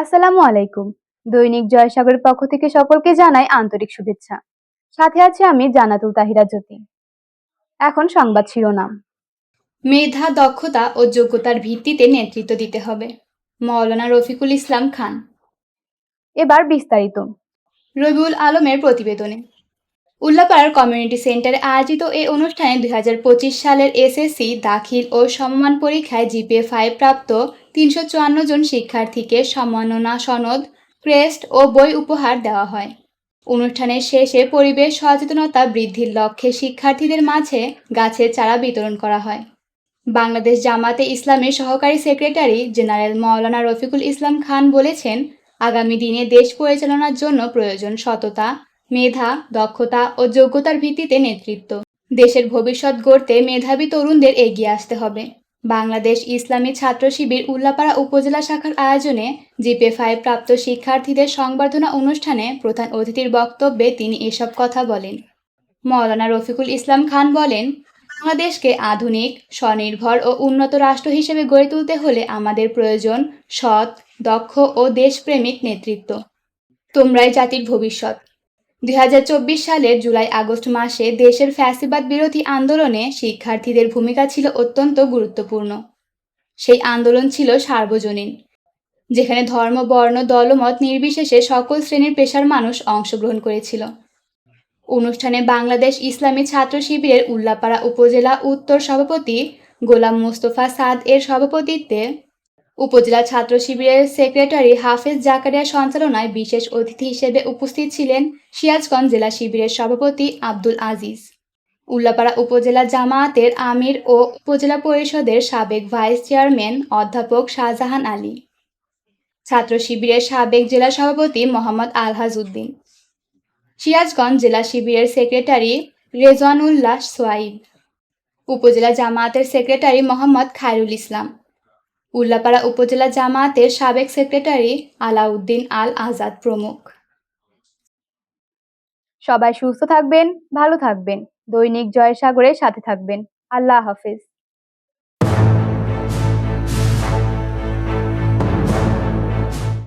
আসসালামু আলাইকুম। দৈনিক জয়সাগরের পক্ষ থেকে সকলকে জানাই আন্তরিক শুভেচ্ছা। সাথে আছে আমি জানাতুল তাহিরা জ্যোতি। এখন সংবাদ শিরোনাম। মেধা, দক্ষতা ও যোগ্যতার ভিত্তিতে নেতৃত্ব দিতে হবে। মৌলানা রফিকুল ইসলাম খান। এবার বিস্তারিত। রবিউল আলমের প্রতিবেদনে। উল্লাপাড়ার কমিউনিটি সেন্টারে আয়োজিত এই অনুষ্ঠানে দুই হাজার পঁচিশ সালের এসএসসি, দাখিল ও সমমান পরীক্ষায় জিপিএ ফাইভ প্রাপ্ত তিনশো চুয়ান্ন জন শিক্ষার্থীকে সম্মাননা সনদ, ক্রেস্ট ও বই উপহার দেওয়া হয়। অনুষ্ঠানের শেষে পরিবেশ সচেতনতা বৃদ্ধির লক্ষ্যে শিক্ষার্থীদের মাঝে গাছের চারা বিতরণ করা হয়। বাংলাদেশ জামাতে ইসলামের সহকারী সেক্রেটারি জেনারেল মাওলানা রফিকুল ইসলাম খান বলেছেন, আগামী দিনে দেশ পরিচালনার জন্য প্রয়োজন সততা, মেধা, দক্ষতা ও যোগ্যতার ভিত্তিতে নেতৃত্ব। দেশের ভবিষ্যৎ গড়তে মেধাবী তরুণদের এগিয়ে আসতে হবে। বাংলাদেশ ইসলামী ছাত্র শিবির উল্লাপাড়া উপজেলা শাখার আয়োজনে জিপে ফাইভ প্রাপ্ত শিক্ষার্থীদের সংবর্ধনা অনুষ্ঠানে প্রধান অতিথির বক্তব্যে তিনি এসব কথা বলেন। মৌলানা রফিকুল ইসলাম খান বলেন, বাংলাদেশকে আধুনিক, স্বনির্ভর ও উন্নত রাষ্ট্র হিসেবে গড়ে তুলতে হলে আমাদের প্রয়োজন সৎ, দক্ষ ও দেশপ্রেমিক নেতৃত্ব। তোমরাই জাতির ভবিষ্যৎ। দুই হাজার চব্বিশ সালের জুলাই আগস্ট মাসে দেশের ফ্যাসিবাদ বিরোধী আন্দোলনে শিক্ষার্থীদের ভূমিকা ছিল অত্যন্ত গুরুত্বপূর্ণ। সেই আন্দোলন ছিল সার্বজনীন, যেখানে ধর্ম, বর্ণ দলমত নির্বিশেষে সকল শ্রেণির পেশার মানুষ অংশগ্রহণ করেছিল। অনুষ্ঠানে বাংলাদেশ ইসলামী ছাত্র শিবিরের উল্লাপাড়া উপজেলা উত্তর সভাপতি গোলাম মোস্তফা সাদ এর সভাপতিত্বে উপজেলা ছাত্র শিবিরের সেক্রেটারি হাফেজ জাকারিয়া সঞ্চালনায় বিশেষ অতিথি হিসেবে উপস্থিত ছিলেন সিরাজগঞ্জ জেলা শিবিরের সভাপতি আব্দুল আজিজ। উল্লাপাড়া উপজেলা জামায়াতের আমির ও উপজেলা পরিষদের সাবেক ভাইস চেয়ারম্যান অধ্যাপক শাহজাহান আলী। ছাত্র শিবিরের সাবেক জেলা সভাপতি মোহাম্মদ আলহাজ উদ্দিন। সিরাজগঞ্জ জেলা শিবিরের সেক্রেটারি রেজওয়ানুল্লাহ সোয়াইব। উপজেলা জামায়াতের সেক্রেটারি মোহাম্মদ খায়রুল ইসলাম। উল্লাপাড়া উপজেলা জামায়াতের সাবেক সেক্রেটারি আলাউদ্দিন আল আজাদ প্রমুখ। সবাই সুস্থ থাকবেন, ভালো থাকবেন। দৈনিক জয়সাগরের সাথে থাকবেন। আল্লাহ হাফেজ।